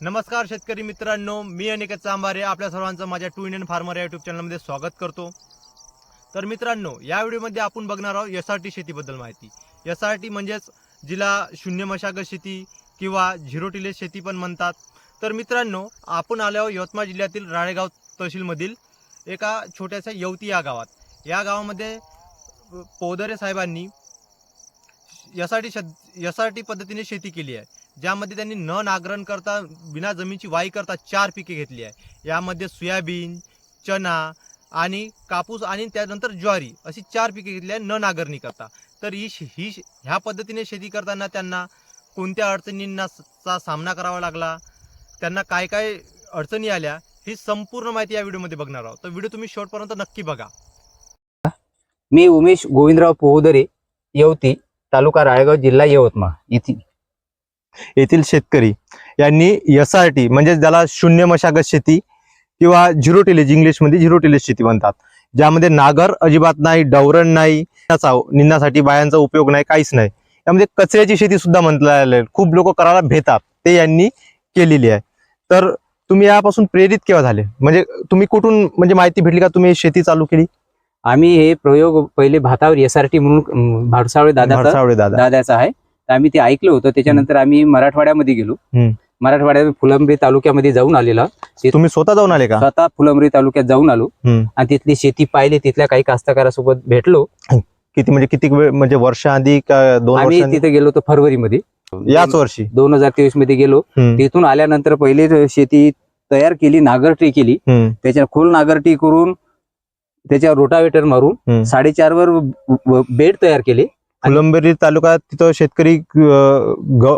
नमस्कार शेतकरी मित्रांनो मी अनिकेत चांभारे आपल्या सर्वांचं माझ्या टू इंडियन फार्मर या युट्यूब चॅनलमध्ये स्वागत करतो. तर मित्रांनो या व्हिडिओमध्ये आपण बघणार आहोत एस आर टी शेतीबद्दल माहिती. एस आर टी म्हणजेच जिला शून्य मशागत शेती किंवा झिरो टिलेज शेती पण म्हणतात. तर मित्रांनो आपण आल्यावर यवतमाळ जिल्ह्यातील राळेगाव तहसीलमधील एका छोट्याशा यवती या गावात. या गावामध्ये पोदरे साहेबांनी यासाठी आर टी शेत पद्धतीने शेती केली आहे. ज्यामध्ये त्यांनी न नांगरण करता बिना जमीनची वाई करता चार पिके घेतली आहे. यामध्ये सोयाबीन चना आणि कापूस आणि त्यानंतर ज्वारी अशी चार पिके घेतली आहे न नांगरणी करता. तर ही ही ह्या पद्धतीने शेती करताना त्यांना कोणत्या अडचणींना चा सामना करावा लागला त्यांना काय काय अडचणी आल्या ही संपूर्ण माहिती या व्हिडिओमध्ये बघणार आहोत. तर व्हिडिओ तुम्ही शेवटपर्यंत नक्की बघा. मी उमेश गोविंदराव पोहदरे येवती. तालुका राळेगाव जिल्हा यवतमाळ येथील. येथील शेतकरी यांनी एस आर टी म्हणजे ज्याला शून्य मशागत शेती किंवा झिरो टिलेज इंग्लिशमध्ये झिरो टिलेज शेती म्हणतात. ज्यामध्ये नागर अजिबात नाही डवरण नाही त्याचा निंदण्यासाठी बायांचा उपयोग नाही काहीच नाही. यामध्ये कचऱ्याची शेती सुद्धा म्हटलं खूप लोक करायला भेतात. ते यांनी केलेली आहे. तर तुम्ही यापासून प्रेरित केव्हा झाले? म्हणजे तुम्ही कुठून म्हणजे माहिती भेटली का? तुम्ही शेती चालू केली? आम्ही हे प्रयोग पहिले भातावर एस आर टी म्हणून भाडसावळे दादा. दादाचा आहे. तर आम्ही ते ऐकलं होतं. त्याच्यानंतर आम्ही मराठवाड्यामध्ये गेलो. मराठवाड्यात फुलंब्री तालुक्यामध्ये जाऊन आलेलो. तुम्ही स्वतः जाऊन आले का? स्वतः फुलंब्री तालुक्यात जाऊन आलो. आणि तिथली शेती पाहिली. तिथल्या काही कास्तकारासोबत भेटलो. किती म्हणजे किती वेळ म्हणजे वर्ष आधी का दोन आम्ही तिथे गेलो होतो फरवरीमध्ये. याच वर्षी. दोन हजार तेवीसमध्ये गेलो. तिथून आल्यानंतर पहिले शेती तयार केली. नागरटी केली. त्याच्या खोल नागरटी करून त्याच्यावर रोटावेटर मारून. साडेचार वर बेड तयार केले. फुलंब्री तालुक्यात तिथं शेतकरी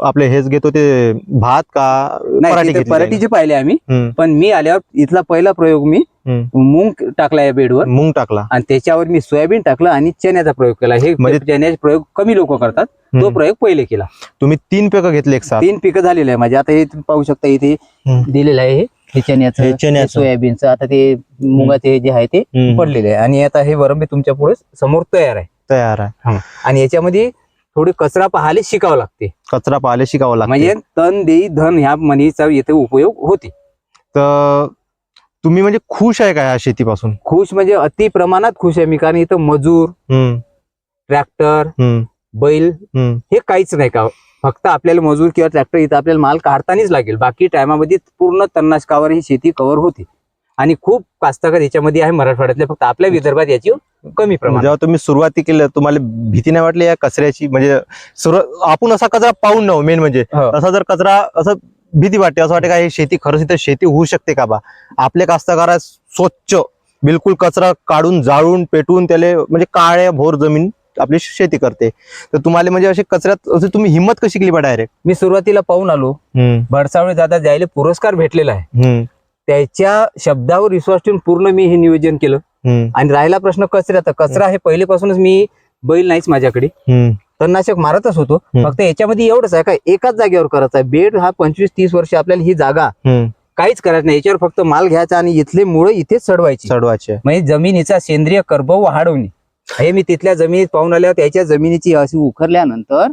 आपले हेच घेत होते भात का नाही पराठीचे पाहिले आम्ही पण मी आल्यावर इथला पहिला प्रयोग मी. मूंग टाकला या बेडवर. मूग टाकला. आणि त्याच्यावर मी सोयाबीन टाकलं आणि चण्याचा प्रयोग केला. हे म्हणजे- चण्याचे प्रयोग कमी लोक करतात. तो. प्रयोग पहिले केला. तुम्ही तीन पिकं घेतले तीन पिकं झालेले आहे माझे. आता हे पाहू शकता इथे. दिलेलं आहे हे. चण्याचं हे हे चण्याचं. सोयाबीनचं आता ते मुगाचे जे आहे ते हम्म, पडलेले आहे. आणि आता हे वरंबे तुमच्यापुढे समोर तयार आहे. तयार आहे. आणि याच्यामध्ये थोडी कचरा पाहायला शिकावं लागते. कचरा पाहिले शिकावं लागतं. म्हणजे तन देई धन ह्या म्हणीचा इथे उपयोग होते. तर तुम्ही म्हणजे खुश आहे का या शेतीपासून? खुश म्हणजे अति प्रमाणात खुश आहे मी कारण इथं मजूर हम्म, ट्रॅक्टर हम्म, बैल हम्म. हे काहीच नाही का फक्त आपल्याला मजूर किंवा ट्रॅक्टर इथं आपल्याला माल काढतानाच लागेल. बाकी टायमामध्ये पूर्ण तणनाशकावर ही शेती कव्हर होते. आणि खूप कास्तकार याच्यामध्ये आहे मराठवाड्यातले. फक्त आपल्या विदर्भात याची कमी प्रमाण जेव्हा तुम्ही सुरुवाती केली तुम्हाला भीती नाही वाटली या कचऱ्याची? म्हणजे आपण असा कचरा पाहून न मेन म्हणजे. हो. तसा जर कचरा असं भीती वाटते असं वाटते का हे शेती खरंच इथं शेती होऊ शकते का बा? आपले कास्तकार स्वच्छ बिलकुल कचरा काढून जाळून पेटवून त्याला म्हणजे काळ्या भोर जमीन आपली शेती करते. तर तुम्हाला म्हणजे असे कचऱ्यात तुम्ही हिंमत कशी केली बा डायरेक्ट मी सुरुवातीला पाहून आलो. भडसावळे दादा जायला पुरस्कार भेटलेला आहे. त्याच्या शब्दावर विश्वास ठेवून पूर्ण मी हे नियोजन केलं. आणि राहिला प्रश्न कचऱ्याचा. कचरा हे पहिलेपासूनच मी बैल नाहीच माझ्याकडे. तणनाशक मारतच होतो. फक्त याच्यामध्ये एवढंच आहे का एकाच जागेवर करायचा आहे. बेड हा पंचवीस तीस वर्ष आपल्याला ही जागा काहीच करायचं नाही. याच्यावर फक्त माल घ्यायचा आणि इथले मुळे इथेच चढवायची चढवायचे म्हणजे जमिनीचा सेंद्रिय कर्ब वाढवणे. हे मी तिथल्या जमिनीत पाहून आल्यावर त्याच्या जमिनीची अशी उखरल्यानंतर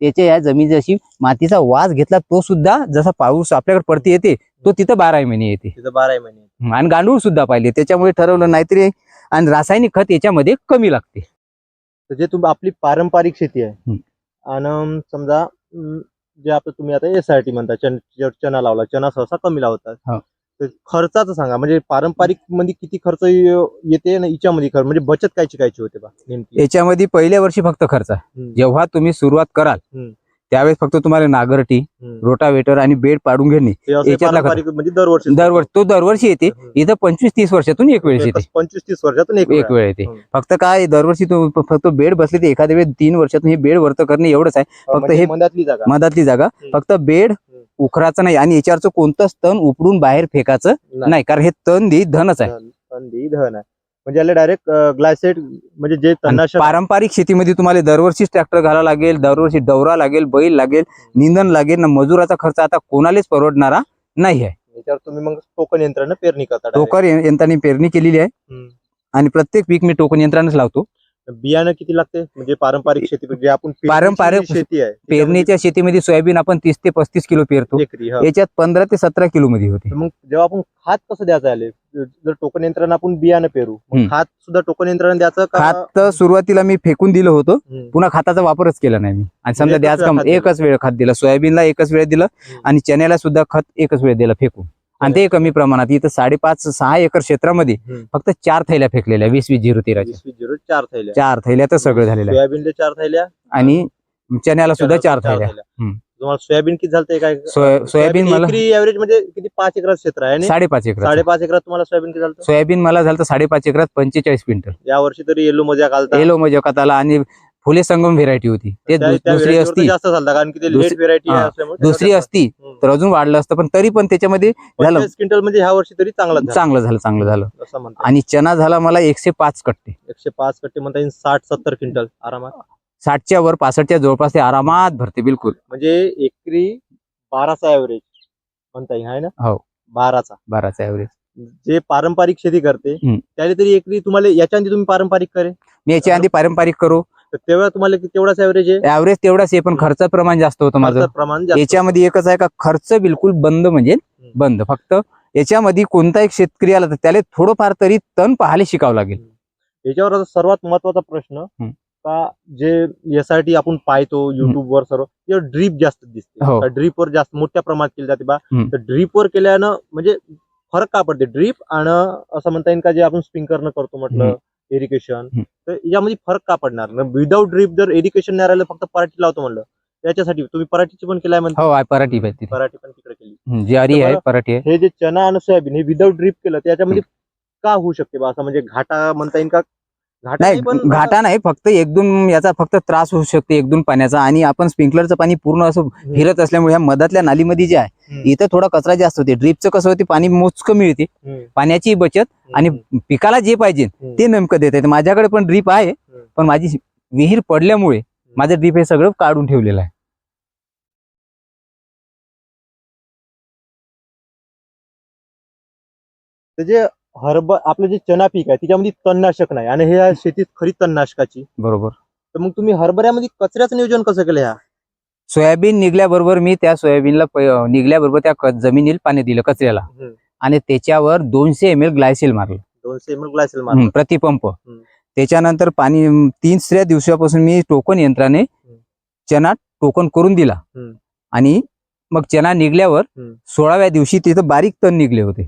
त्याच्या या जमिनीची अशी मातीचा वास घेतला तो सुद्धा जसा पाऊस आपल्याकडे पडते येते तो तिथं बारा महिने येते तिथं बारा महिने आणि गांडूळ सुद्धा पाहिले त्याच्यामुळे ठरवलं नाहीतरी आणि रासायनिक खत याच्यामध्ये कमी लागते तर जे तुम्ही आपली पारंपरिक शेती आहे. आणि समजा अं, जे आता तुम्ही आता एस आय टी म्हणता चन लावला चना सहसा कमी लावतात हा. खर्चाचं सांगा म्हणजे पारंपरिकमध्ये किती खर्च येते आणि हिच्यामध्ये खर्च म्हणजे बचत कायची कायची होते बा नेमकी याच्यामध्ये पहिल्या वर्षी फक्त खर्च आहे. जेव्हा तुम्ही सुरुवात कराल. त्यावेळेस फक्त तुम्हाला नागरटी. रोटावेटर आणि बेड पाडून घेणे म्हणजे दरवर्षी दरवर्षी तो दरवर्षी येते. इथं पंचवीस तीस वर्षातून एक वेळेस येते पंचवीस तीस वर्षातून एक वेळ येते. फक्त काय दरवर्षी तो फक्त बेड बसले तर एखाद्या वेळेस तीन वर्षातून हे बेड वर्त करणे एवढंच आहे. फक्त म्हणजे हे- मधातली जागा मधातली जागा. फक्त बेड. उखराचं नाही आणि याच्यावरचं कोणतंच तण उपडून बाहेर फेकायचं नाही. कारण हे तण दे धनच आहे धन- संधी धन आहे म्हणजे याला डायरेक्ट ग्लायसेट म्हणजे जे आणि तणनाशक पारंपरिक शेतीमध्ये तुम्हाला दरवर्षीच ट्रॅक्टर घालावं लागेल दरवर्षी डवरा लागेल बैल लागेल निंदन लागेल ना मजुराचा खर्च आता कोणालाच परवडणारा नाही आहे याच्यावर तुम्ही मग टोकन यंत्रानं पेरणी करता direct. टोकर यं- यंत्राने पेरणी केलेली आहे हम्म. आणि प्रत्येक पीक मी टोकन यंत्रानेच लावतो बियाणं किती लागते म्हणजे पारंपरिक शेती जे आपण पारंपरिक शेती आहे पेरणीच्या शेतीमध्ये सोयाबीन आपण तीस ते पस्तीस किलो पेरतो. याच्यात पंधरा ते सतरा किलो मध्ये होते मग जेव्हा आपण खात कसं द्यायचं आले जर टोकन यंत्रानं आपण बियाणं पेरू. खात सुद्धा टोकन यंत्रानं द्यायचं खात सुरुवातीला मी फेकून दिलं होतं. पुन्हा खताचा वापरच केला नाही मी आणि समजा खत दिलं. एकच वेळ खत दिलं सोयाबीनला एकच वेळ दिलं. आणि चण्याला सुद्धा खत एकच वेळ दिलं फेकून आणि ते कमी प्रमाणात इथं साडेपाच सहा एकर क्षेत्रामध्ये. फक्त चार थैल्या फेकलेल्या वीस वीस झिरो तेराच्या. झिरो चार थैल्या. चार थैल्या तर सगळं झालेलं आहे. सोयाबीनला चार थैल्या. आणि चण्याला सुद्धा चार थैल्या. तुम्हाला सोयाबीन किती झालं काय? सोया- सोयाबीन मला एकरी ऍव्हरेज म्हणजे किती? पाच एकरात क्षेत्र आहे आणि साडेपाच एकर साडेपाच एकरात तुम्हाला सोयाबीन किती झालं सोयाबीन मला झालं साडेपाच एकरात पंचेचाळीस क्विंटल. या वर्षी तरी येलो मजा घालता. एलो मजकात आला आणि फुले संगम व्हेरायटी होती. ते दुसरी असती. जास्त झालं कारण की ते दुसरी- लेट व्हेरायटी. असल्यामुळे दुसरी असती तर अजून वाढलं असतं पण तरी पण त्याच्यामध्ये झालं. क्विंटल म्हणजे ह्या वर्षी तरी चांगला झाला. चांगलं झालं चांगलं झालं. आणि चना झाला मला एकशे पाच कट्टे. एकशे पाच कट्टे म्हणता येईल साठ सत्तर क्विंटल आरामात. साठच्या वर पासष्टच्या जवळपास ते आरामात भरते बिलकुल. म्हणजे एकरी बाराचा ऍव्हरेज म्हणता येईल आहे ना? हो. बाराचा. बाराचा ऍव्हरेज जे पारंपरिक शेती करते. त्याला तरी एकरी तुम्हाला याच्या आधी तुम्ही पारंपरिक करे? मी याच्या आधी पारंपरिक करू. तर तेव्हा तुम्हाला तेवढाच ऍव्हरेज आहे? ऍव्हरेज तेवढाच आहे पण खर्च प्रमाण जास्त होतं माझं. प्रमाण याच्यामध्ये एकच आहे का खर्च बिलकुल बंद म्हणजे बंद. फक्त याच्यामध्ये कोणता एक शेतकरी आला तर त्याला थोडंफार तरी तण पाहायला शिकावं लागेल. याच्यावर आता सर्वात महत्त्वाचा प्रश्न. का जे यासाठी आपण पाहतो युट्यूब वर सर्व यावर ड्रीप जास्त हो. दिसते ड्रीप वर जास्त मोठ्या प्रमाणात केली जाते बा. तर ड्रीप वर केल्यानं म्हणजे फरक का पडते? ड्रीप आणि असं म्हणता येईल का जे आपण स्प्रिंकरनं करतो म्हटलं. इरिगेशन. तर यामध्ये फरक का पडणार? विदाऊट ड्रीप जर इरिगेशन नाही राहिलं फक्त पराठी लावतो म्हणलं त्याच्यासाठी तुम्ही पराठीची पण केलाय म्हणते? हो आहे पराठी पण तिकडे केली. ज्वारी आहे. पराठी आहे. हे जे चना आणि सोयाबीन हे विदाऊट ड्रीप केलं त्याच्यामध्ये का होऊ शकते बा? असं म्हणजे घाटा म्हणता येईल का? नाही पण घाटा नाही फक्त एक दोन याचा फक्त त्रास होऊ शकते एक दोन पाण्याचा आणि आपण स्प्रिंकलरचं पाणी पूर्ण असं. फिरत असल्यामुळे ह्या मधातल्या नालीमध्ये जे आहे. इथं थोडा कचरा जास्त होते ड्रीपचं कसं होते पाणी मोजकं मिळते. पाण्याची बचत आणि. पिकाला जे पाहिजे. ते नेमकं देत माझ्याकडे पण ड्रीप आहे पण माझी विहीर पडल्यामुळे माझं ड्रीप हे सगळं काढून ठेवलेलं आहे जे हरभ आपलं जे चना पीक आहे त्याच्यामध्ये तणनाशक नाही. आणि हे आहे शेतीत खरी तणनाशकाची. बरोबर. तर मग तुम्ही हरभऱ्यामध्ये कचऱ्याचं नियोजन कसं केलं ह्या सोयाबीन निघल्याबरोबर मी त्या सोयाबीनला प- निघल्याबरोबर त्या क- जमिनीला पाणी दिलं कचऱ्याला. आणि त्याच्यावर दोनशे एम एल ग्लायसेल मारलं. दोनशे एम एल ग्लायसेल हम्म, प्रतिपंप. त्याच्यानंतर पाणी अं, तिसऱ्या दिवसापासून मी टोकन यंत्राने चना टोकन करून दिला. आणि मग चना निघल्यावर हम्म. सोळाव्या दिवशी तिथं बारीक तण निघले होते.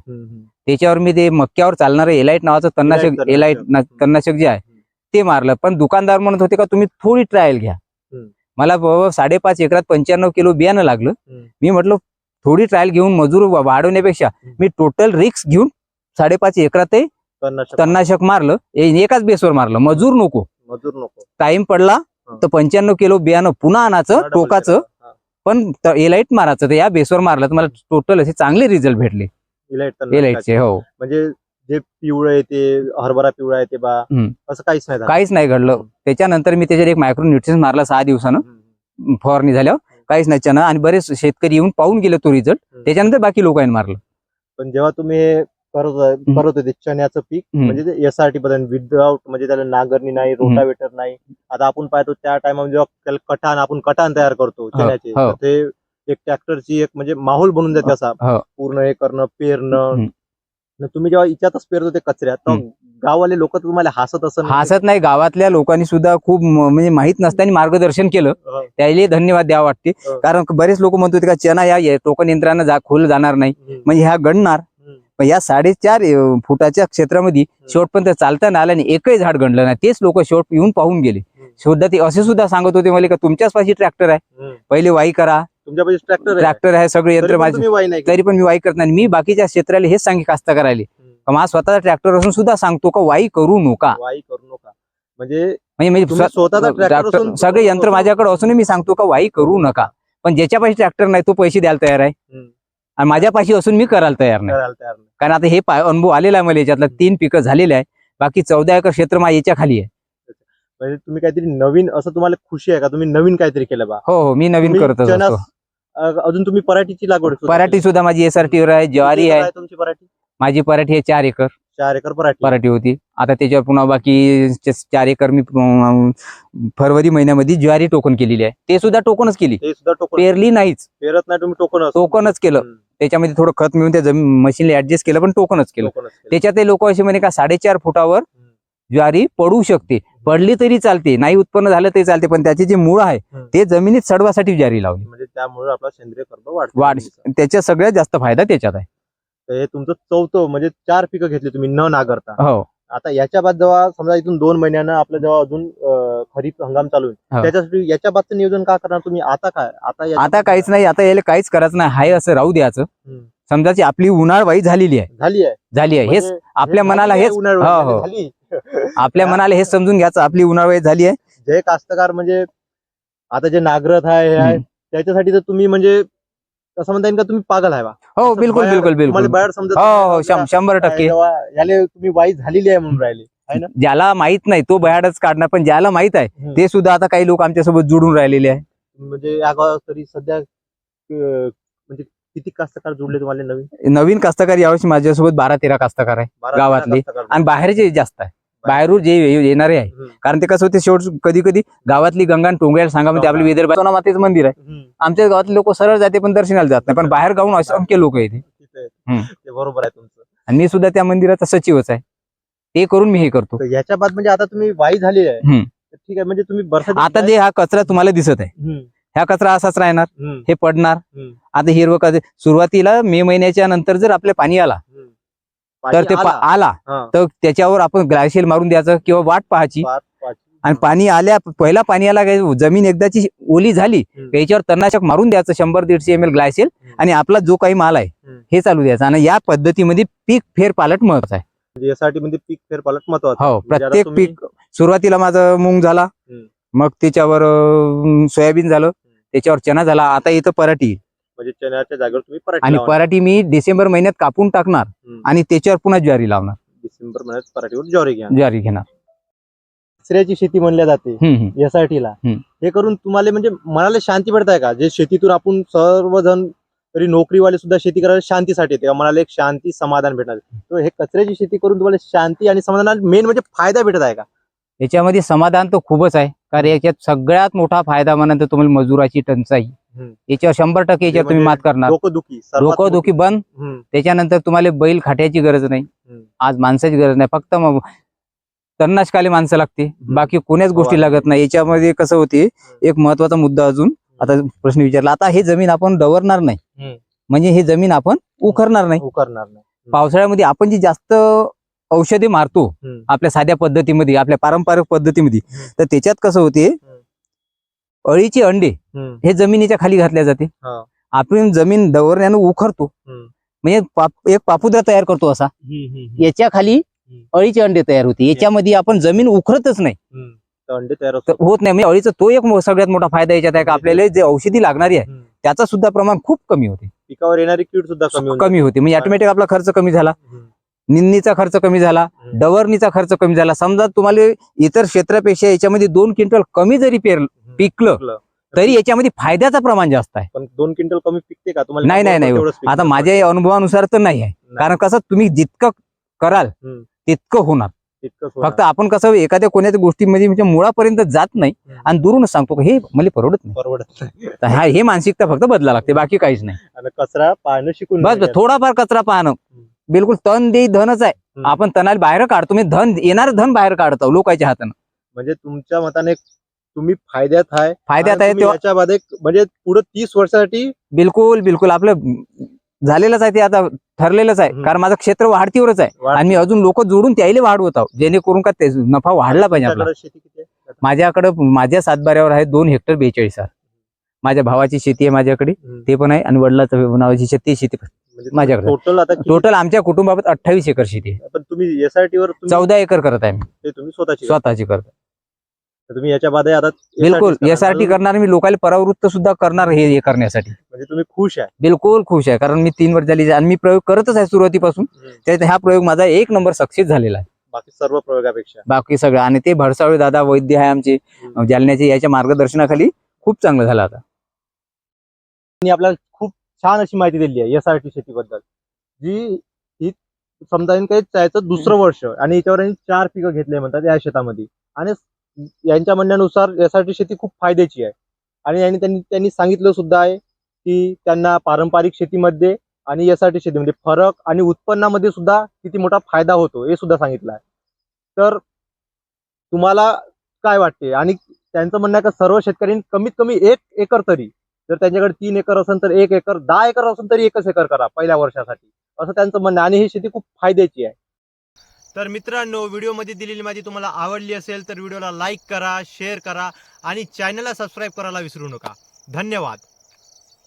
त्याच्यावर मी ते मक्यावर चालणारं एलाइट नावाचं तणनाशक तणनाशक. एलाइट ना- तणनाशक जे आहे ते मारलं. पण दुकानदार म्हणत होते का तुम्ही थोडी ट्रायल घ्या. हम्म. मला बाबा साडेपाच एकरात पंच्याण्णव किलो बियाणं लागलं. हम्म. मी म्हटलं थोडी ट्रायल घेऊन मजूर वा- वाढवण्यापेक्षा मी टोटल रिक्स घेऊन साडेपाच एकरात तणनाशक तणनाशक मारलं. ए- एकाच बेसवर मारलं. मजूर नको. मजूर नको. टाइम पडला तर पंच्याण्णव किलो बियाणं पुन्हा आणायचं टोकाचं. पण एलाइट मारायचं तर या बेसवर मारलं तर मला टोटल असे चांगले रिझल्ट भेटले. एलाइटचे हो म्हणजे जे पिवळं येते हरभरा पिवळा येते बा. असं काहीच नाही. काहीच नाही घडलं त्याच्यानंतर मी त्याच्यात एक मायक्रो न्यूट्रिशन मारला सहा दिवसानं. फवारणी झाल्यावर काहीच नाही चना आणि बरेच शेतकरी येऊन पाहून गेले तो रिझल्ट. त्याच्यानंतर बाकी लोकांनी मारलं पण जेव्हा तुम्ही करत करत होते चण्याचं पीक. म्हणजे एस आर टी बद्दल विदाऊट म्हणजे त्याला नांगरणी नाही रोटावेटर नाही. आता आपण पाहतो त्या टायमामध्ये जेव्हा त्याला कटान आपण कटान तयार करतो चण्याचे हो. तर ते एक ट्रॅक्टरची एक म्हणजे माहोल बनून जाते असा. हो. पूर्ण हे करणं पेरणं. तुम्ही जेव्हा इच्यातच पेरत होते कचऱ्यात तर. गाववाले लोक तुम्हाला हसत असं हसत नाही. गावातल्या लोकांनी सुद्धा खूप म्हणजे माहीत नसताना मार्गदर्शन केलं. त्याला धन्यवाद द्यावा वाटते. हो. कारण बरेच लोक म्हणत होते का चना या टोकन यंत्रानं जा खोल जाणार नाही. म्हणजे ह्या गणणार. पण या साडेचार फुटाच्या क्षेत्रामध्ये शेवटपर्यंत चालता नाही आलं आणि एकही झाड गणलं नाही. तेच लोक शेवट येऊन पाहून गेले. सुद्धा ते असे सुद्धा सांगत होते मला का तुमच्याच पाशी ट्रॅक्टर आहे. पहिले वाई करा. तुमच्या ट्रॅक्टर ट्रॅक्टर आहे सगळे यंत्र माझे. तरी पण मी वाई करत नाही. मी बाकीच्या क्षेत्राला हेच सांगे कास्ता करायला माझा स्वतःचा ट्रॅक्टर असून सुद्धा सांगतो का वाई करू नका. वाई करू नका. म्हणजे म्हणजे स्वतःचा असून- सगळे यंत्र माझ्याकडे असूनही मी सांगतो का वाई करू नका. पण ज्याच्या पाशी ट्रॅक्टर नाही तो पैसे द्यायला तयार आहे. आणि माझ्या पाशी असून मी करायला तयार नाही. करायला तयार नाही. कारण आता हे पा- अनुभव आलेला आहे मला याच्यातला तीन पिकं झालेले आहे. बाकी चौदा एकर क्षेत्र माझ्या याच्या खाली आहे. म्हणजे तुम्ही काहीतरी नवीन असं तुम्हाला खुशी आहे का? तुम्ही नवीन काहीतरी केलं बा. हो हो मी नवीन तुम्ही करतच चना- असतो अ- अजून तुम्ही पराठीची लागवड सुद्धा पराठी केली. सुद्धा माझी एसआरटीवर आहे किती ज्वारी एकर आहे. तुमची पराठी? माझी पराठी आहे चार एकर. चार एकर पराठी. पराठी होती. आता त्याच्यावर पुन्हा बाकी चे चार एकर मी अं, फरवरी महिन्यामध्ये ज्वारी टोकन केलेली आहे. ते सुद्धा टोकनच केली. ते सुद्धा टोकन पेरली नाहीच. पेरत नाही तुम्ही टोकन टोकनच केलं. त्याच्यामध्ये थोडं खत मिळून त्या जमीन मशीनला ऍडजस्ट केलं पण टोकनच केलं. त्याच्यात लोक असे म्हणे का साडेचार फुटावर ज्वारी पडू शकते. पडली तरी चालते नाही उत्पन्न झालं तरी चालते पण त्याचे जे मूळ आहे. ते जमिनीत सडवासाठी ज्वारी लावली. म्हणजे त्यामुळे आपला सेंद्रिय कर्ब वाढ त्याच्या सगळ्यात जास्त फायदा त्याच्यात आहे. हे तुमचं चौथं म्हणजे चार पिकं घेतली तुम्ही न नागरता. हो. आता याच्या बाद जेव्हा समजा इथून दोन महिन्यानं आपलं जेव्हा अजून अं, खरीप हंगाम चालू हा. आहे त्याच्यासाठी याच्या नियोजन का करणार तुम्ही आता काय आता याच्या आता काहीच नाही आता याला काहीच करायचं नाही हाय असं राहू द्यायचं हम्म. समजाची आपली उन्हाळवाई झालेली आहे झाली आहे झाली आहे हेच म्हणजे आपल्या मनाला झाली आहे हेच उन्हाळी हो, हो. झाली. आपल्या मनाला हेच समजून घ्यायचं आपली उन्हाळवाई झाली आहे जे कास्तकार म्हणजे आता जे नागरथ आहे हे. त्याच्यासाठी तर तुम्ही म्हणजे कसं म्हणता येईल का तुम्ही पागल आहे बा? हो बिलकुल बिलकुल बिलकुल. बाहेर हो हो? शं- शंभर टक्के. याले तुम्ही वाई झालेली आहे म्हणून राहिले ज्याला माहीत नाही तो बयाडच काढणार पण ज्याला माहीत आहे हम्म. ते सुद्धा आता काही लोक आमच्यासोबत जुडून राहिलेले आहे. म्हणजे या गावात तरी सध्या अं, म्हणजे किती कास्तकार जोडले तुम्हाला नवीन? नवीन कास्तकार यावर्षी माझ्यासोबत बारा तेरा कास्तकार आहे बारा गावातले. कास्तकार. आणि बाहेरचे जास्त आहे. बाहेरून जे येणारे आहे. कारण ते कसं होते शेवट कधी कधी गावातली गंगा आणि टोंगळ्याला सांगा म्हणजे आपले विदर्भ मातेचं मंदिर आहे. आमच्या गावातले लोक सरळ जाते पण दर्शनाला जात नाही. पण बाहेर गावून असंख्य लोक येते बरोबर आहे तुमचं. आणि मी सुद्धा त्या मंदिराचा सचिवच आहे. ते करून मी हे करतो. याच्या बाद म्हणजे आता तुम्ही वाई झालेली आहे. ठीक आहे म्हणजे तुम्ही आता जे हा कचरा तुम्हाला दिसत आहे. ह्या कचरा असाच राहणार. हे पडणार. आता हिरवं सुरुवातीला मे महिन्याच्या नंतर जर आपले पाणी आला तर ते पा- आला. तर त्याच्यावर आपण ग्लायसेल मारून द्यायचं किंवा वाट पाहायची. आणि पाणी आल्या पहिला पाणी आला काय जमीन एकदाची ओली झाली हम्म. त्याच्यावर तणनाशक मारून द्यायचं शंभर दीडशे एम एल ग्लायसेल. हम्म. आणि आपला जो काही माल आहे हम्म. हे चालू द्यायचं. आणि या पद्धतीमध्ये पीक फेर पालट महत्वाचं आहे. म्हणजे यासाठी म्हणजे पीक फेरपालट महत्वाचं हो म्हणजे आता प्रत्येक तुम्ही- पीक सुरुवातीला माझं मूग झाला हम्म. मग त्याच्यावर अं, सोयाबीन झालं त्याच्यावर चना झाला आता इथं पराठी म्हणजे चण्याच्या जागेवर तुम्ही पराठी आणि लावणार. पराठी मी डिसेंबर महिन्यात कापून टाकणार हम्म. आणि त्याच्यावर पुन्हा ज्वारी लावणार डिसेंबर महिन्यात पराठीवर ज्वारी घ्या ज्वारी घेणार दुसऱ्याची शेती म्हणल्या जाते हम्म, हम्म. यासाठीला हम्म. हे करून तुम्हाला म्हणजे मनाला शांती भेटताय का जे शेतीतून आपण सर्वजण तरी नोकरीवाले सुद्धा शेती करायला शांतीसाठी येते का मनाला एक शांती समाधान भेटणार तर हे कचऱ्याची शेती करून तुम्हाला शांती आणि समाधान मेन म्हणजे फायदा भेटत आहे का याच्यामध्ये समाधान तर खूपच आहे कारण याच्यात सगळ्यात मोठा फायदा म्हणा तर तुम्हाला मजुराची टंचाई. याच्यावर शंभर टक्के याच्यावर तुम्ही म्हणजे मात करणार. डोकं दुखी बंद. त्याच्यानंतर तुम्हाला बैल खाट्याची गरज नाही. आज माणसाची गरज नाही. फक्त मग तणनाशकाले माणसं लागते बाकी कोण्याच गोष्टी हो. लागत नाही. याच्यामध्ये कसं होते एक महत्त्वाचा मुद्दा अजून आता प्रश्न विचारला. आता हे जमीन आपण डवरणार नाही. म्हणजे हे जमीन आपण उखरणार नाही. उकरणार नाही. पावसाळ्यामध्ये आपण जी जास्त औषधे मारतो. आपल्या साध्या पद्धतीमध्ये आपल्या पारंपरिक पद्धतीमध्ये. तर त्याच्यात कसं होते अळीचे अंडे. हे जमिनीच्या खाली घातल्या जाते. आपण जमीन दवरण्यानं उखरतो. म्हणजे पाप- एक पापुद्रा तयार करतो असा. याच्या खाली अळीचे अंडे तयार होते. याच्यामध्ये आपण जमीन उखरतच नाही. अंडे तयार. होत नाही. म्हणजे अळीचा तो एक सगळ्यात मोठा फायदा याच्यात आहे का आपल्याला जे औषधी लागणारी आहे. त्याचा सुद्धा प्रमाण खूप कमी होते. पिकावर येणारी कीड सुद्धा कमी होते. म्हणजे ऑटोमॅटिक आपला खर्च कमी झाला. निंदीचा खर्च कमी झाला. डवरणीचा खर्च कमी झाला. समजा तुम्हाला इतर क्षेत्रापेक्षा याच्यामध्ये दोन क्विंटल कमी जरी पेरलं पिकलं. तरी याच्यामध्ये फायद्याचं प्रमाण जास्त आहे. पण दोन क्विंटल कमी पिकते का? तुम्हाला नाही, नाही, नाही. आता माझ्या अनुभवानुसार तर नाही आहे. कारण कसं तुम्ही जितकं कराल. तितकं होणार. फक्त आपण कसं एखाद्या कोण्याच्या गोष्टीमध्ये म्हणजे मुळापर्यंत जात नाही. आणि दुरूनच सांगतो हे मला परवडत नाही. परवडत नाही. हा मानसिकता फक्त बदला लागते बाकी काहीच नाही. कचरा पाहणं शिकून बस थोडाफार कचरा पाहणं. बिलकुल तण दे धनच आहे. आपण तणाला बाहेर काढतो मी धन येणार धन बाहेर काढतो लोकांच्या हातानं. म्हणजे तुमच्या मताने तुम्ही फायद्यात आहे. फायद्यात आहे तेव्हा बाद एक म्हणजे पुढे तीस वर्षासाठी बिलकुल बिलकुल. आपलं झालेलंच आहे ते आता ठरलेलंच आहे. हम्म. कारण माझं क्षेत्र वाढतीवरच आहे. वाढ- आणि मी अजून लोक जोडून त्याला वाढवत आहोत. जेणेकरून का ते नफा वाढला पाहिजे आपला. तुमच्याकडे शेती किती आहे? माझ्याकडे माझ्या सातबाऱ्यावर आहे दोन हेक्टर बेचाळीस आहे माझ्या भावाची शेती आहे माझ्याकडे. हम्म. ते पण आहे. आणि वडिलाचं नावाची शेती शेती पण. म्हणजे माझ्याकडे. टोटल आता किती- टोटल आमच्या कुटुंबात अठ्ठावीस एकर शेती आहे. पण तुम्ही एसआरटी वर तुम्ही- चौदा एकर करत आहे मी. ते तुम्ही स्वतःची स्वतःची करत. आहे. तुम्ही याच्या बाद आता बिलकुल यासाठी करणार. मी लोकांना परावृत्त सुद्धा करणार हे हे करण्यासाठी. म्हणजे तुम्ही खुश आहे. बिलकुल खुश आहे कारण मी तीन वर्ष झाली आणि मी प्रयोग करतच आहे सुरुवातीपासून. त्यात हा प्रयोग माझा एक नंबर सक्सेस झालेला आहे. बाकी सर्व प्रयोगापेक्षा. बाकी सगळं आणि ते भडसावळे दादा वैद्य आहे आमचे. जालन्याचे याच्या मार्गदर्शनाखाली खूप चांगलं झालं आता. आपल्याला खूप छान अशी माहिती दिली आहे एसआरटी शेतीबद्दल. जी ही समजा काही त्याचं दुसरं वर्ष आणि याच्यावर चार पिकं घेतले म्हणतात या शेतामध्ये. आणि यांच्या म्हणण्यानुसार यासाठी शेती खूप फायद्याची आहे. आणि यांनी त्यांनी त्यांनी सांगितलं सुद्धा आहे की त्यांना पारंपरिक शेतीमध्ये आणि यासाठी शेतीमध्ये फरक आणि उत्पन्नामध्ये सुद्धा किती मोठा फायदा होतो हे सुद्धा सांगितलं आहे. तर तुम्हाला काय वाटते? आणि त्यांचं म्हणणं आहे का सर्व शेतकऱ्यांनी कमीत कमी एक एकर तरी जर त्यांच्याकडे तीन एकर असेल तर एक एकर दहा एकर असेल तरी एकच एकर करा पहिल्या वर्षासाठी. असं त्यांचं म्हणणं आहे. आणि ही शेती खूप फायद्याची आहे. तर मित्रांनो व्हिडिओमध्ये दिलेली माहिती तुम्हाला आवडली असेल तर व्हिडिओला लाईक करा शेअर करा आणि चॅनलला सबस्क्राईब करायला विसरू नका. धन्यवाद.